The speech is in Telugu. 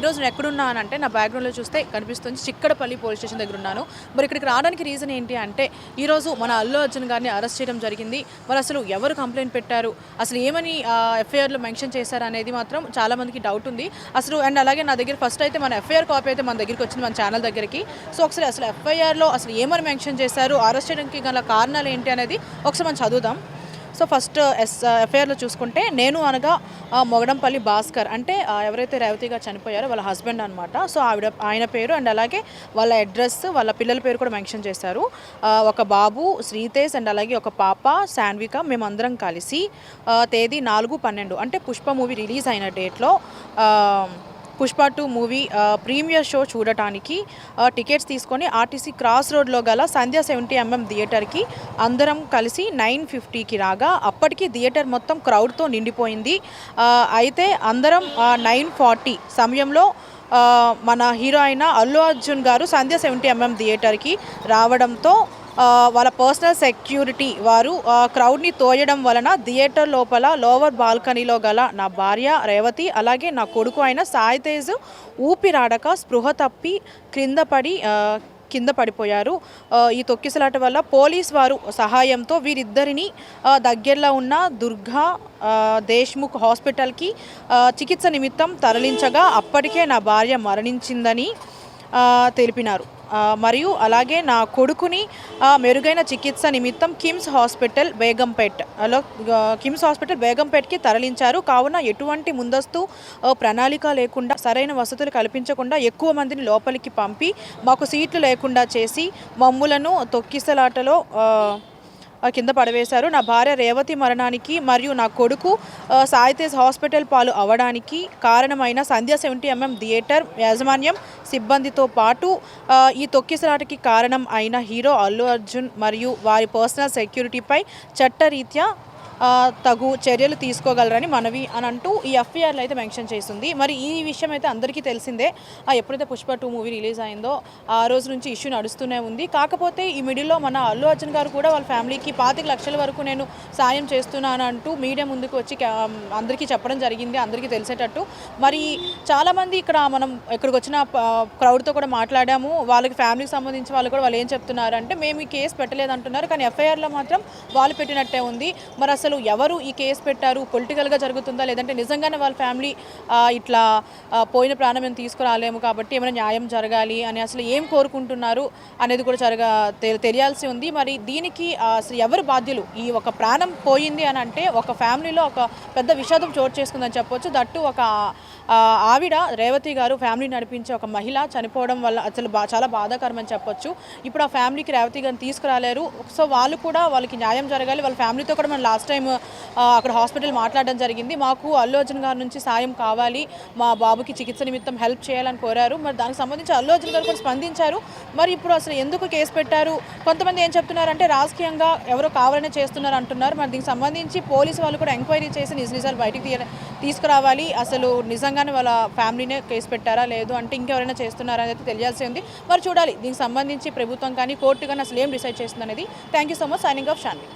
ఈరోజు నేను ఎక్కడున్నానంటే నా బ్యాక్గ్రౌండ్లో చూస్తే కనిపిస్తుంది. చిక్కడపల్లి పోలీస్ స్టేషన్ దగ్గర ఉన్నాను. మరి ఇక్కడికి రావడానికి రీజన్ ఏంటి అంటే ఈరోజు మన అల్లు అర్జున్ గారిని అరెస్ట్ చేయడం జరిగింది. మరి అసలు ఎవరు కంప్లైంట్ పెట్టారు? అసలు ఏమని ఎఫ్ఐఆర్లో మెన్షన్ చేశారు అనేది మాత్రం చాలా మందికి డౌట్ ఉంది. అసలు అండ్ అలాగే నా దగ్గర ఫస్ట్ అయితే మన ఎఫ్ఐఆర్ కాపీ అయితే మన దగ్గరికి వచ్చింది మన ఛానల్ దగ్గరికి. సో ఒకసారి అసలు ఎఫ్ఐఆర్లో అసలు ఏమని మెన్షన్ చేశారు? అరెస్ట్ చేయడానికి గల కారణాలు ఏంటి అనేది ఒకసారి మనం చదువుదాం. So first uh, yes uh, ఎఫ్ఐఆర్లో చూసుకుంటే నేను అనగా మొగడంపల్లి భాస్కర్ అంటే ఎవరైతే రేవతి గారు చనిపోయారో వాళ్ళ హస్బెండ్ అనమాట సో ఆవిడ ఆయన పేరు అండ్ అలాగే వాళ్ళ అడ్రస్ వాళ్ళ పిల్లల పేరు కూడా మెన్షన్ చేశారు. ఒక బాబు శ్రీతేజ్ అండ్ అలాగే ఒక పాప శాన్విక మేమందరం కలిసి తేదీ నాలుగు పన్నెండు అంటే పుష్ప మూవీ రిలీజ్ అయిన డేట్లో Pushpa two movie premiere show చూడటానికి టికెట్స్ తీసుకొని ఆర్టీసీ క్రాస్ రోడ్లో గల సంధ్య సెవెంటీ ఎంఎం థియేటర్కి అందరం కలిసి నైన్ ఫిఫ్టీకి రాగా అప్పటికి థియేటర్ మొత్తం క్రౌడ్తో నిండిపోయింది. అయితే అందరం నైన్ ఫార్టీ సమయంలో మన హీరో అయిన అల్లు అర్జున్ గారు సంధ్య సెవెంటీ ఎంఎం థియేటర్కి రావడంతో వాళ్ళ పర్సనల్ సెక్యూరిటీ వారు క్రౌడ్ని తోయడం వలన థియేటర్ లోపల లోవర్ బాల్కనీలో గల నా భార్య రేవతి అలాగే నా కొడుకు అయిన సాయి తేజ్ ఊపిరాడక స్పృహ తప్పి క్రింద పడి కింద పడిపోయారు. ఈ తొక్కిసలాట వల్ల పోలీస్ వారు సహాయంతో వీరిద్దరిని దగ్గరలో ఉన్న దుర్గా దేశ్ముఖ్ హాస్పిటల్కి చికిత్స నిమిత్తం తరలించగా అప్పటికే నా భార్య మరణించిందని తెలిపినారు. మరియు అలాగే నా కొడుకుని మెరుగైన చికిత్స నిమిత్తం కిమ్స్ హాస్పిటల్ బేగంపేట్ అలో కిమ్స్ హాస్పిటల్ బేగంపేట్కి తరలించారు. కావున ఎటువంటి ముందస్తు ప్రణాళిక లేకుండా సరైన వసతులు కల్పించకుండా ఎక్కువ మందిని లోపలికి పంపి మాకు సీట్లు లేకుండా చేసి మమ్ములను తొక్కిసలాటలో కింద పడవేశారు. నా భార్య రేవతి మరణానికి మరియు నా కొడుకు సాయితేజ్ హాస్పిటల్ పాలు అవడానికి కారణమైన సంధ్య సెవెంటీ ఎంఎం థియేటర్ యాజమాన్యం సిబ్బందితో పాటు ఈ తొక్కిసలాటకి కారణం అయిన హీరో అల్లు అర్జున్ మరియు వారి పర్సనల్ సెక్యూరిటీపై చట్టరీత్యా తగు చర్యలు తీసుకోగలరని మనవి అని అంటూ ఈ ఎఫ్ఐఆర్లో అయితే మెన్షన్ చేసింది. మరి ఈ విషయం అయితే అందరికీ తెలిసిందే. ఆ, ఎప్పుడైతే పుష్ప టూ మూవీ రిలీజ్ అయిందో ఆ రోజు నుంచి ఇష్యూ నడుస్తూనే ఉంది. కాకపోతే ఈ మిడిల్లో మన అల్లు అర్జున్ గారు కూడా వాళ్ళ ఫ్యామిలీకి పాతిక లక్షల వరకు నేను సాయం చేస్తున్నాను అంటూ మీడియా ముందుకు వచ్చి అందరికీ చెప్పడం జరిగింది అందరికీ తెలిసేటట్టు. మరి చాలామంది ఇక్కడ మనం ఇక్కడికి వచ్చిన క్రౌడ్తో కూడా మాట్లాడాము. వాళ్ళకి ఫ్యామిలీకి సంబంధించి వాళ్ళు కూడా వాళ్ళు ఏం చెప్తున్నారు అంటే మేము ఈ కేసు పెట్టలేదు అంటున్నారు కానీ ఎఫ్ఐఆర్లో మాత్రం వాళ్ళు పెట్టినట్టే ఉంది. మరి అసలు ఎవరు ఈ కేసు పెట్టారు? పొలిటికల్గా జరుగుతుందా? లేదంటే నిజంగానే వాళ్ళ ఫ్యామిలీ ఇట్లా పోయిన ప్రాణం మేము తీసుకురాలేము కాబట్టి ఏమైనా న్యాయం జరగాలి అని అసలు ఏం కోరుకుంటున్నారు అనేది కూడా జరగ తెలియాల్సి ఉంది. మరి దీనికి అసలు ఎవరు బాధ్యులు? ఈ ఒక ప్రాణం పోయింది అని అంటే ఒక ఫ్యామిలీలో ఒక పెద్ద విషాదం చోటు చేసుకుందని చెప్పొచ్చు. దట్టు ఒక ఆవిడ రేవతి గారు ఫ్యామిలీ నడిపించే ఒక మహిళ చనిపోవడం వల్ల అసలు చాలా బాధాకరం అని చెప్పొచ్చు. ఇప్పుడు ఆ ఫ్యామిలీకి రేవతి గారిని తీసుకురాలేరు. సో వాళ్ళు కూడా వాళ్ళకి న్యాయం జరగాలి. వాళ్ళ ఫ్యామిలీతో కూడా మనం లాస్ట్ టైం అక్కడ హాస్పిటల్ మాట్లాడడం జరిగింది. మాకు అల్లు అర్జున్ గారి నుంచి సాయం కావాలి. మా బాబుకి చికిత్స నిమిత్తం హెల్ప్ చేయాలని కోరారు. మరి దానికి సంబంధించి అల్లు అర్జున్ గారు కూడా స్పందించారు. మరి ఇప్పుడు అసలు ఎందుకు కేసు పెట్టారు? కొంతమంది ఏం చెప్తున్నారంటే రాజకీయంగా ఎవరో కావాలనే చేస్తున్నారు అంటున్నారు. మరి దీనికి సంబంధించి పోలీసు వాళ్ళు కూడా ఎంక్వైరీ చేసి నిజ నిజాలు బయటికి తీయ తీసుకురావాలి. అసలు నిజంగానే వాళ్ళ ఫ్యామిలీనే కేసు పెట్టారా లేదు అంటే ఇంకెవరైనా చేస్తున్నారా అనేది తెలియాల్సి ఉంది. మరి చూడాలి. దీనికి సంబంధించి ప్రభుత్వం కానీ కోర్టు కానీ అసలు ఏం డిసైడ్ చేస్తుంది అనేది thank you so much. Signing off Shanvi.